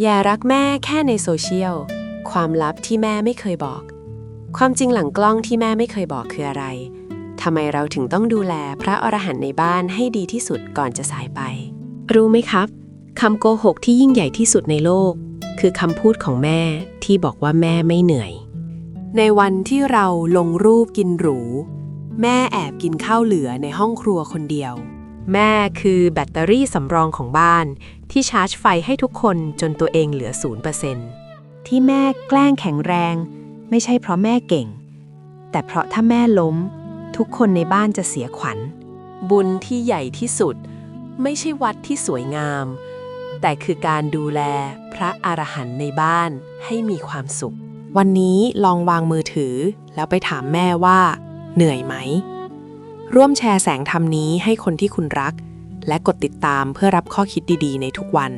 อย่ารักแม่แค่ในโซเชียล ความลับที่แม่ไม่เคยบอก ความจริงหลังกล้องที่แม่ไม่เคยบอกคืออะไร ทำไมเราถึงต้องดูแลพระอรหันต์ในบ้านให้ดีที่สุดก่อนจะสายไป รู้ไหมครับ คำโกหกที่ยิ่งใหญ่ที่สุดในโลก คือคำพูดของแม่ที่บอกว่าแม่ไม่เหนื่อย ในวันที่เราลงรูปกินหรู แม่แอบกินข้าวเหลือในห้องครัวคนเดียว แม่คือแบตเตอรี่สำรองของบ้าน ที่ชาร์จไฟให้ทุกคนจนตัวเองเหลือ 0%ที่แม่แกล้งแข็งแรง ไม่ใช่เพราะแม่เก่ง แต่เพราะถ้าแม่ล้ม ทุกคนในบ้านจะเสียขวัญ บุญที่ใหญ่ที่สุด ไม่ใช่วัดที่สวยงาม แต่คือการดูแลพระอรหันต์ในบ้านให้มีความสุข วันนี้ลองวางมือถือ แล้วไปถามแม่ว่า เหนื่อยไหม ร่วมแชร์แสงธรรมนี้ให้คนที่คุณรัก และกดติดตามเพื่อรับข้อคิดดีๆ ในทุกวัน